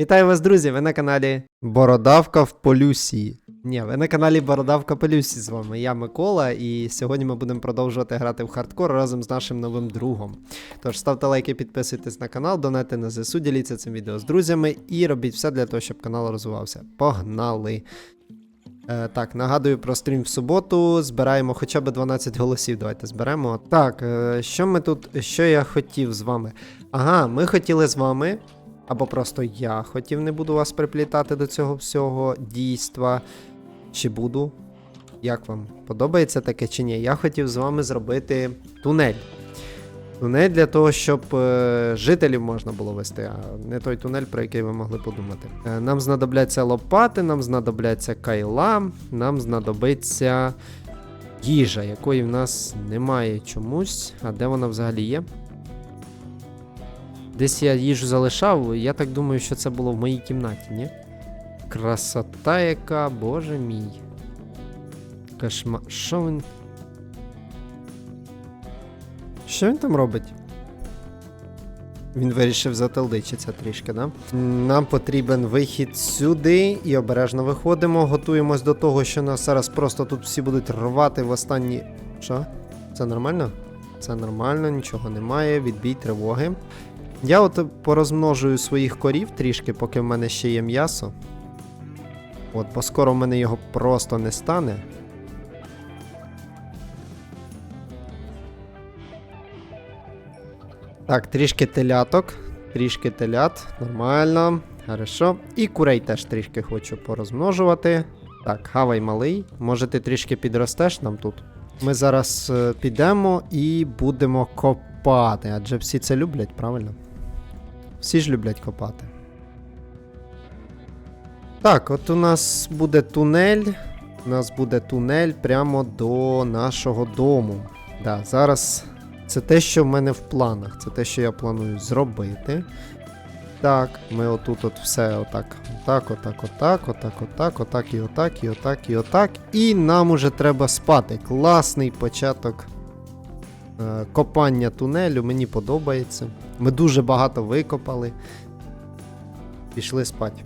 Вітаю вас, друзі! Ви на каналі Бородавка в Полюсі. Ні, ви на каналі Бородавка Полюсі з вами. Я Микола, і сьогодні ми будемо продовжувати грати в хардкор разом з нашим новим другом. Тож ставте лайки, підписуйтесь на канал, донайте на ЗСУ, діліться цим відео з друзями і робіть все для того, щоб канал розвивався. Погнали! Е, так, нагадую про стрім в суботу. Збираємо хоча б 12 голосів. Давайте зберемо. Так, е, що ми тут, що я хотів з вами? Ага, ми хотіли з вами або просто я хотів, не буду вас приплітати до цього всього дійства. Чи буду? Як вам подобається таке чи ні? Я хотів з вами зробити тунель. Тунель для того, щоб е, жителів можна було вести, а не той тунель, про який ви могли подумати. Е, нам знадобляться лопати, нам знадобляться кайла, нам знадобиться їжа, якої в нас немає чомусь. А де вона взагалі є? Десь я їжу залишав, я так думаю, що це було в моїй кімнаті, ні? Красота яка, боже мій. Кошма. Що він. Що він там робить? Він вирішив зателдичитися трішки, да? Нам потрібен вихід сюди і обережно виходимо. Готуємось до того, що нас зараз просто тут всі будуть рвати в останні. Що? Це нормально? Це нормально, нічого немає. Відбій тривоги. Я от порозмножую своїх корів трішки, поки в мене ще є м'ясо. От, бо скоро в мене його просто не стане. Так, трішки теляток. Трішки телят. Нормально. Хорошо. І курей теж трішки хочу порозмножувати. Так, хавай малий. Може ти трішки підростеш нам тут? Ми зараз е, підемо і будемо копати, адже всі це люблять, правильно? Всі ж люблять копати. Так, от у нас буде тунель. У нас буде тунель прямо до нашого дому. Да, зараз це те, що в мене в планах. Це те, що я планую зробити. Так, ми отут от все отак. Отак, отак, отак, отак, отак, отак, і отак, і отак, і отак. І нам уже треба спати. Класний початок копання тунелю, мені подобається. Ми дуже багато викопали. Пішли спати.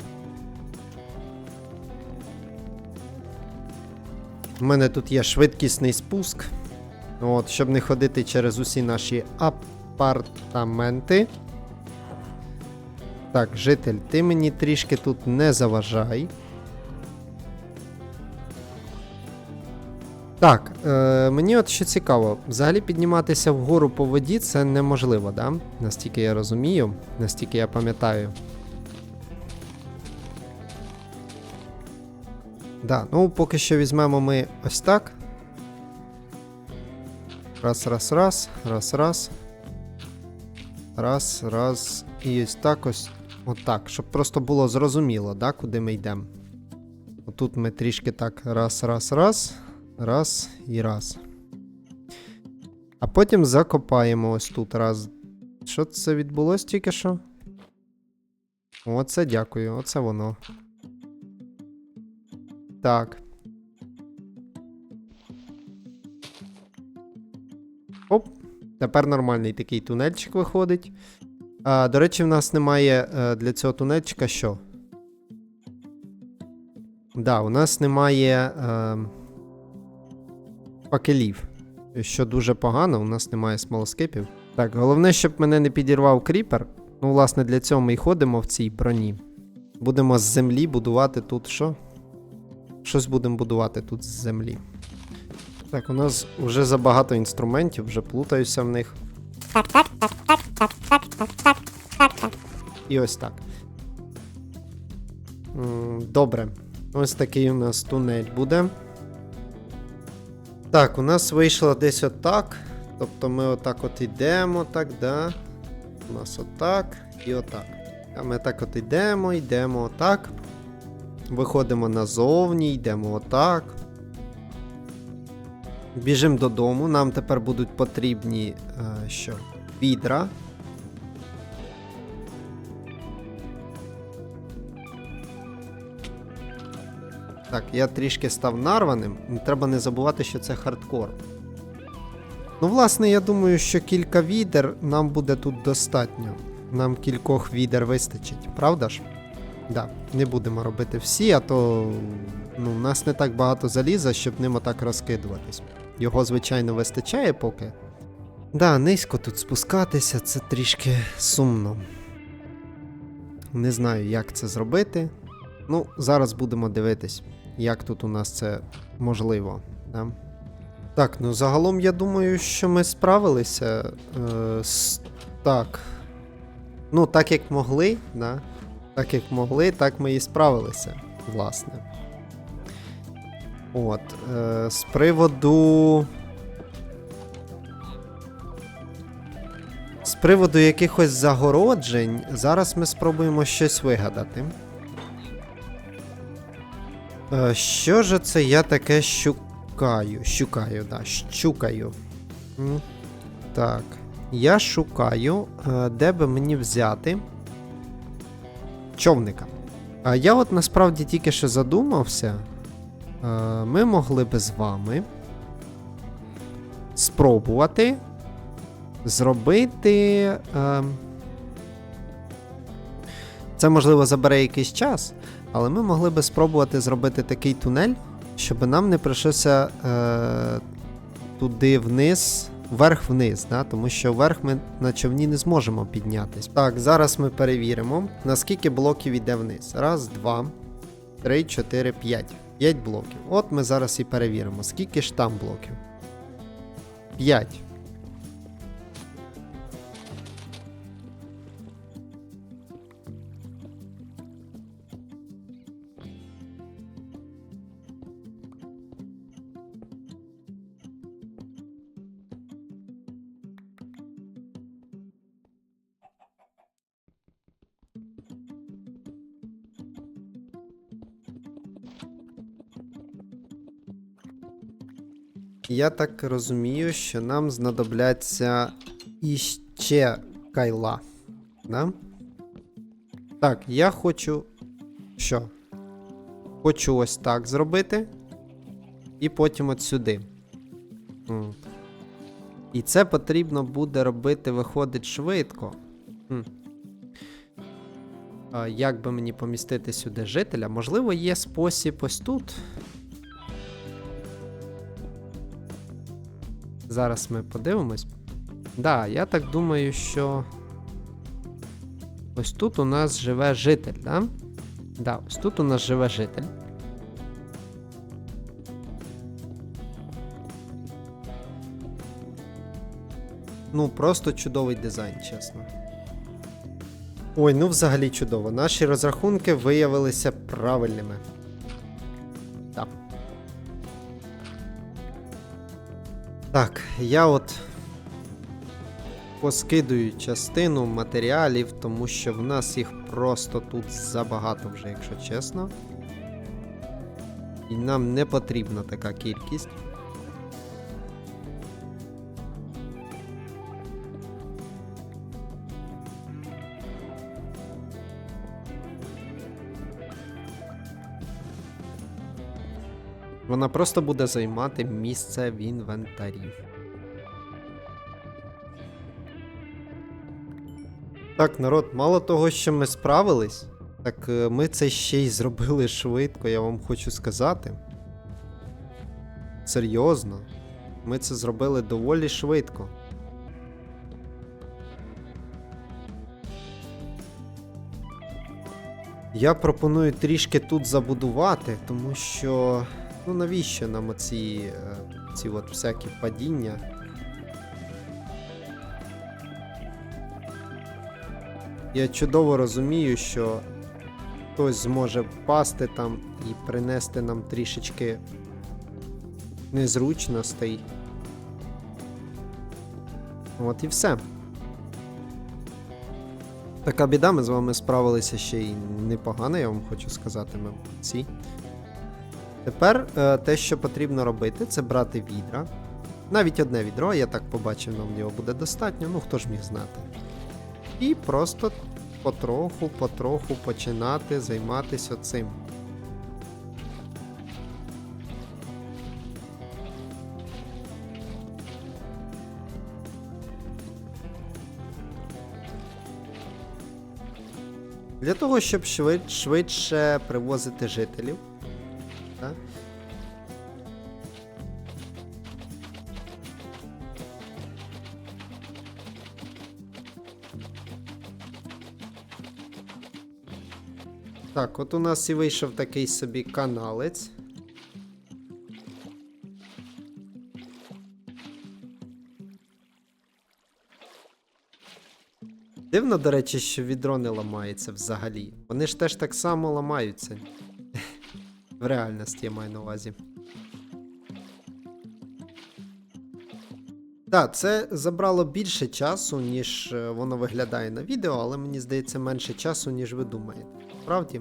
У мене тут є швидкісний спуск. От, щоб не ходити через усі наші апартаменти. Так, житель, ти мені трішки тут не заважай. Так, е, мені от що цікаво, взагалі підніматися вгору по воді це неможливо, да? Настільки я розумію, настільки я пам'ятаю. Да, ну поки що візьмемо ми ось так. Раз, раз, раз, раз, раз. Раз, раз. І ось так ось. Отак, щоб просто було зрозуміло, да, куди ми йдемо. Отут ми трішки так раз, раз, раз, раз і раз. А потім закопаємо ось тут раз. Що це відбулось тільки що? Оце дякую, оце воно. Так. Оп. Тепер нормальний такий тунельчик виходить. А, до речі, в нас немає е, для цього тунельчика що? Да, у нас немає е, факелів, що дуже погано, у нас немає смолоскипів. Так, головне, щоб мене не підірвав кріпер. Ну, власне, для цього ми й ходимо в цій броні. Будемо з землі будувати тут що? Щось будемо будувати тут з землі. Так, у нас вже забагато інструментів, вже плутаюся в них. І ось так. Добре. Ось такий у нас тунель буде. Так, у нас вийшло десь отак. Тобто ми отак от йдемо, так, да. У нас отак і отак. А ми так от йдемо, йдемо отак. Виходимо назовні, йдемо отак. Біжимо додому. Нам тепер будуть потрібні е, що? Відра. Так, я трішки став нарваним. Треба не забувати, що це хардкор. Ну, власне, я думаю, що кілька відер нам буде тут достатньо. Нам кількох відер вистачить, правда ж? Да, не будемо робити всі, а то ну, у нас не так багато заліза, щоб ним отак розкидуватись. Його, звичайно, вистачає поки. Да, низько тут спускатися, це трішки сумно. Не знаю, як це зробити. Ну, зараз будемо дивитись, як тут у нас це можливо. Да? Так, ну загалом я думаю, що ми справилися. Е, з... Так. Ну, так як могли, да? так як могли, так ми і справилися, власне. От. Е, з приводу. З приводу якихось загороджень, зараз ми спробуємо щось вигадати. Е, що ж це я таке щукаю? Щукаю, да, щукаю. Так. Я шукаю, е, де би мені взяти човника. Я от насправді тільки що задумався. Е, Ми могли би з вами спробувати зробити. Е, Це можливо забере якийсь час, але ми могли би спробувати зробити такий тунель, щоб нам не прийшлося е, туди вниз, вверх-вниз, да? тому що вверх ми на човні не зможемо піднятись. Так, зараз ми перевіримо, наскільки блоків йде вниз. Раз, два, три, чотири, п'ять. П'ять блоків. От ми зараз і перевіримо, скільки ж там блоків. П'ять. Я так розумію, що нам знадобляться іще кайла. Да? Так, я хочу. Що? Хочу ось так зробити. І потім от сюди. М. І це потрібно буде робити, виходить, швидко. М. А, як би мені помістити сюди жителя? Можливо, є спосіб ось тут. Зараз ми подивимось. Да, я так думаю, що. Ось тут у нас живе житель, да? Да, ось тут у нас живе житель. Ну, просто чудовий дизайн, чесно. Ой, ну взагалі чудово. Наші розрахунки виявилися правильними. Так. Так, я от поскидую частину матеріалів, тому що в нас їх просто тут забагато вже, якщо чесно. І нам не потрібна така кількість. Вона просто буде займати місце в інвентарі. Так, народ, мало того, що ми справились, так е, ми це ще й зробили швидко, я вам хочу сказати. Серйозно. Ми це зробили доволі швидко. Я пропоную трішки тут забудувати, тому що. Ну навіщо нам оці е, ці от всякі падіння? Я чудово розумію, що хтось зможе впасти там і принести нам трішечки незручностей. От і все. Така біда, ми з вами справилися ще й непогано, я вам хочу сказати, ми ці. Тепер е, те, що потрібно робити, це брати відра. Навіть одне відро, я так побачив, нам його буде достатньо, ну хто ж міг знати. І просто потроху, потроху починати займатися цим. Для того, щоб швид, швидше привозити жителів. Так, от у нас і вийшов такий собі каналець. Дивно, до речі, що відро не ламається взагалі. Вони ж теж так само ламаються. В реальності я маю на увазі. Так, це забрало більше часу, ніж е, воно виглядає на відео, але мені здається менше часу, ніж ви думаєте. Правді?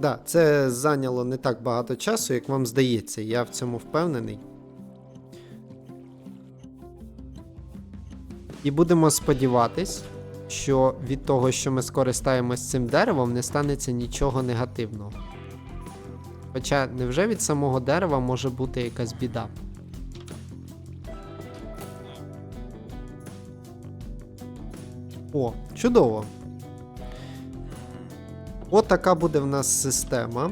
Да, це зайняло не так багато часу, як вам здається, я в цьому впевнений. І будемо сподіватись, що від того, що ми скористаємось цим деревом, не станеться нічого негативного. Хоча невже від самого дерева може бути якась біда? О, чудово. От буде в нас система.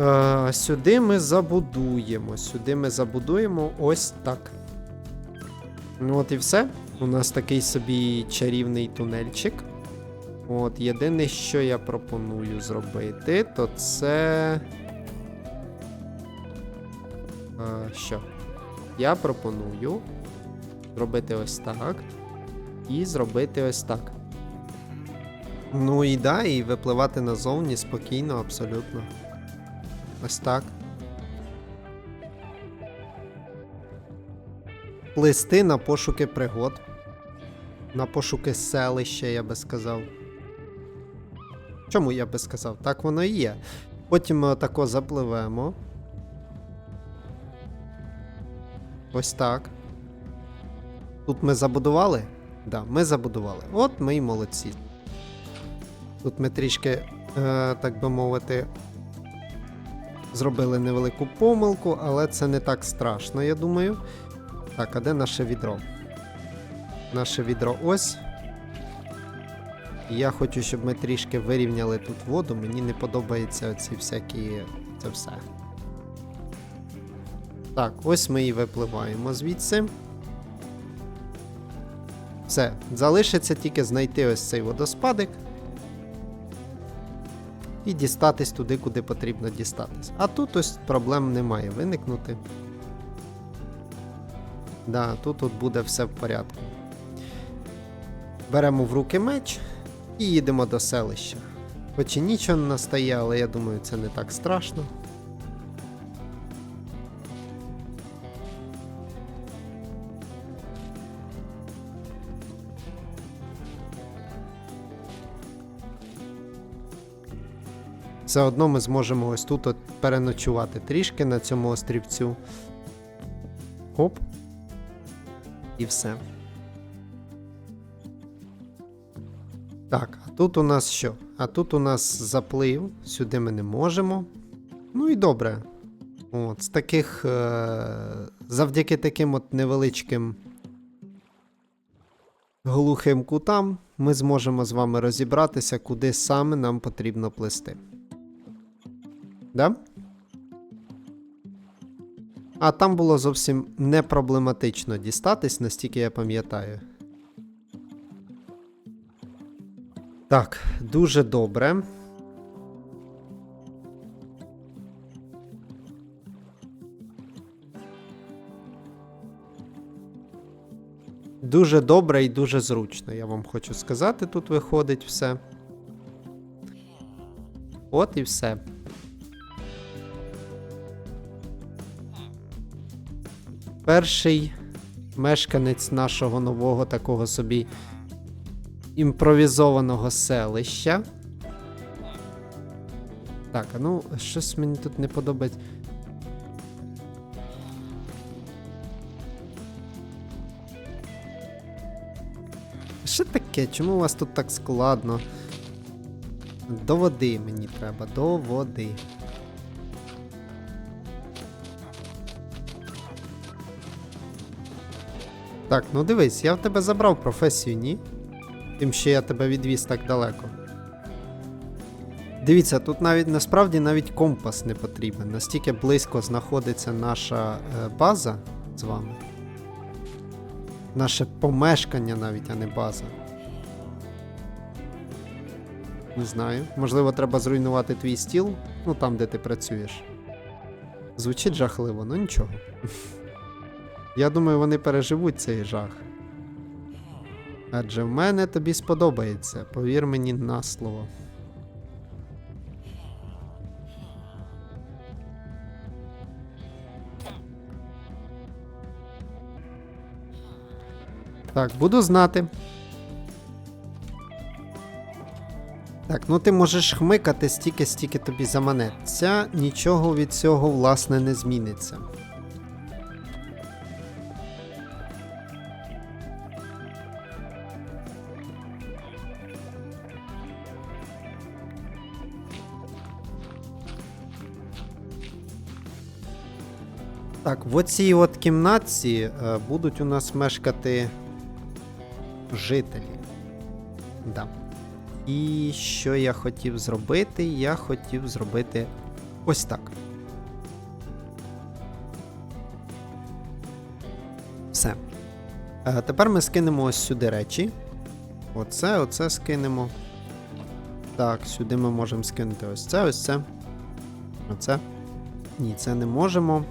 Е, сюди ми забудуємо. Сюди ми забудуємо ось так. Ну от і все. У нас такий собі чарівний тунельчик. От, єдине, що я пропоную зробити, то це. Е, що? Я пропоную зробити ось так. І зробити ось так. Ну і да, і випливати назовні спокійно, абсолютно. Ось так. Плисти на пошуки пригод. На пошуки селища, я би сказав. Чому я би сказав? Так воно і є. Потім ми отако запливемо. Ось так. Тут ми забудували? Да, ми забудували. От ми й молодці. Тут ми трішки, е, так би мовити, зробили невелику помилку, але це не так страшно, я думаю. Так, а де наше відро? Наше відро ось. Я хочу, щоб ми трішки вирівняли тут воду. Мені не подобаються ці всякі. Це все. Так, ось ми і випливаємо звідси. Все, залишиться тільки знайти ось цей водоспадик. І дістатись туди, куди потрібно дістатись. А тут ось проблем не має виникнути. Да, тут от буде все в порядку. Беремо в руки меч і їдемо до селища. Хоч і нічого не настає, але я думаю, це не так страшно. Все одно ми зможемо ось тут от переночувати трішки на цьому острівцю. Оп. І все. Тут у нас що? А тут у нас заплив, сюди ми не можемо. Ну і добре. От, з таких. Е- завдяки таким от невеличким глухим кутам ми зможемо з вами розібратися, куди саме нам потрібно плисти. Да? А там було зовсім не проблематично дістатись, настільки я пам'ятаю. Так, дуже добре. Дуже добре і дуже зручно, я вам хочу сказати, тут виходить все. От і все. Перший мешканець нашого нового такого собі імпровізованого селища. Так, а ну, щось мені тут не подобається. Що таке? Чому у вас тут так складно? До води мені треба, до води. Так, ну дивись, я в тебе забрав професію, ні? Тим, що я тебе відвіз так далеко. Дивіться, тут навіть насправді навіть компас не потрібен. Настільки близько знаходиться наша е, база з вами. Наше помешкання навіть, а не база. Не знаю. Можливо, треба зруйнувати твій стіл, ну там, де ти працюєш. Звучить жахливо, ну нічого. Я думаю, вони переживуть цей жах. Адже в мене тобі сподобається, повір мені на слово. Так, буду знати. Так, ну ти можеш хмикати стільки, стільки тобі заманеться. Нічого від цього, власне, не зміниться. Так, в оцій от кімнатці е, будуть у нас мешкати жителі. Да. І що я хотів зробити? Я хотів зробити ось так. Все. Е, тепер ми скинемо ось сюди речі. Оце, оце скинемо. Так, сюди ми можемо скинути ось це, ось це. Оце. Ні, це не можемо.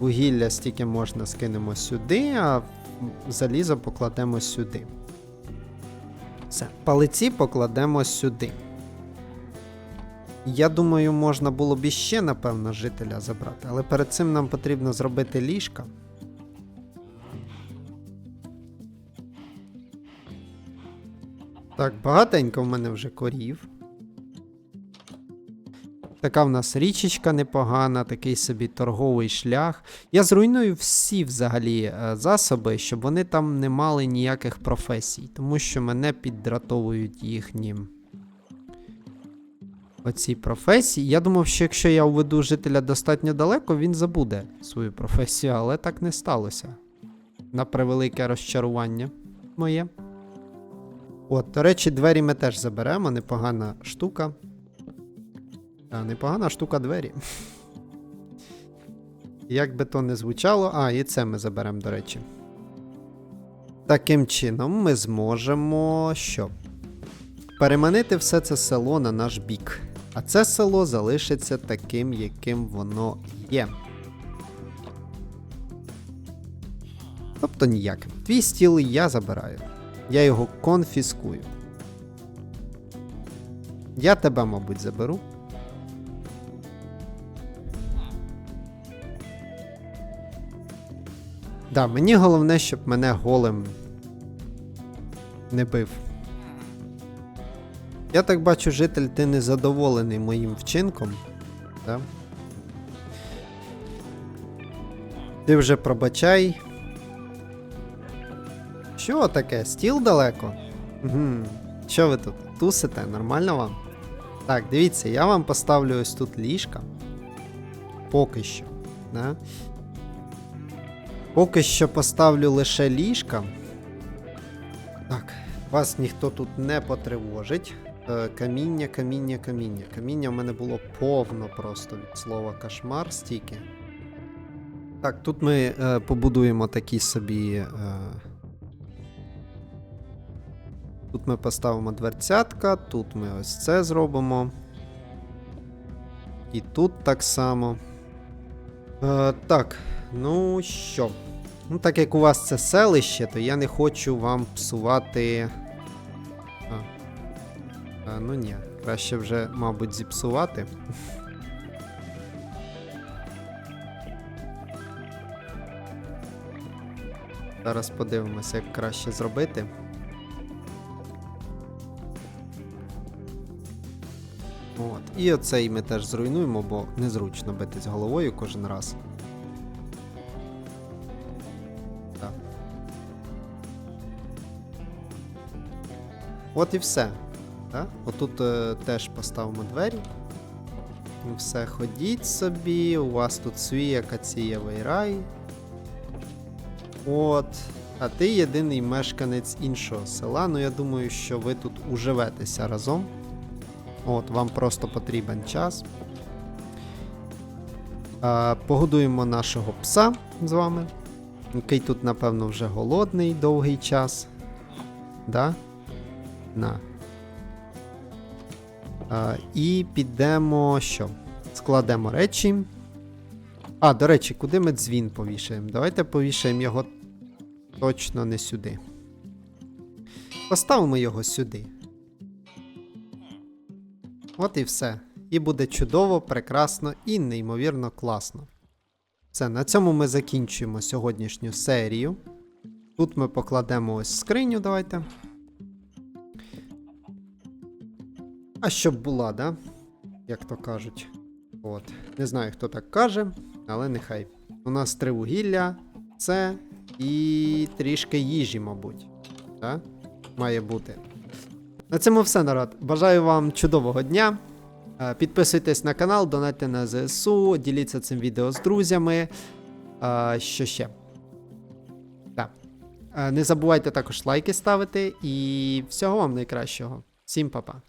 Вугілля стільки можна скинемо сюди, а залізо покладемо сюди. Все. Палиці покладемо сюди. Я думаю, можна було б іще, напевно, жителя забрати, але перед цим нам потрібно зробити ліжка. Так, багатенько в мене вже корів. Така в нас річечка непогана, такий собі торговий шлях. Я зруйную всі взагалі е, засоби, щоб вони там не мали ніяких професій, тому що мене піддратовують їхні оці професії. Я думав, що якщо я уведу жителя достатньо далеко, він забуде свою професію, але так не сталося. На превелике розчарування моє. От, до речі, двері ми теж заберемо, непогана штука. Та, непогана штука двері. Як би то не звучало, а, і це ми заберемо, до речі. Таким чином, ми зможемо що? Переманити все це село на наш бік. А це село залишиться таким, яким воно є. Тобто ніяким. Твій стіл я забираю. Я його конфіскую. Я тебе, мабуть, заберу. Да, мені головне, щоб мене голим не бив. Я так бачу, житель, ти не задоволений моїм вчинком. Да? Ти вже пробачай. Що таке? Стіл далеко? Угу. Що ви тут? Тусите? Нормально вам? Так, дивіться, я вам поставлю ось тут ліжка. Поки що. Да? Поки що поставлю лише ліжка. Так, вас ніхто тут не потривожить. Е, каміння, каміння, каміння. Каміння в мене було повно просто від слова кошмар стільки. Так, тут ми е, побудуємо такі собі. Е... Тут ми поставимо дверцятка, тут ми ось це зробимо. І тут так само. Е, так, ну що? Ну, так як у вас це селище, то я не хочу вам псувати. А. А, ну ні, краще вже, мабуть, зіпсувати. Зараз подивимося, як краще зробити. І оцей ми теж зруйнуємо, бо незручно битись головою кожен раз. Так. От і все. Так? Отут е, теж поставимо двері. Все, ходіть собі, у вас тут свій акацієвий рай. От. А ти єдиний мешканець іншого села. Ну я думаю, що ви тут уживетеся разом. От, вам просто потрібен час. А, погодуємо нашого пса з вами, який тут, напевно, вже голодний довгий час. Да? На. А, і підемо що? Складемо речі. А, до речі, куди ми дзвін повішаємо? Давайте повішаємо його точно не сюди. Поставимо його сюди. От і все. І буде чудово, прекрасно і неймовірно класно. Все, на цьому ми закінчуємо сьогоднішню серію. Тут ми покладемо ось скриню, давайте. А щоб була, да? Як то кажуть. От. Не знаю, хто так каже, але нехай. У нас три вугілля, це і трішки їжі, мабуть. Так? Має бути. На цьому все, народ. Бажаю вам чудового дня. Е, Підписуйтесь на канал, донайте на ЗСУ, діліться цим відео з друзями. Е, Що ще? Так. Е, Не забувайте також лайки ставити і всього вам найкращого. Всім па-па.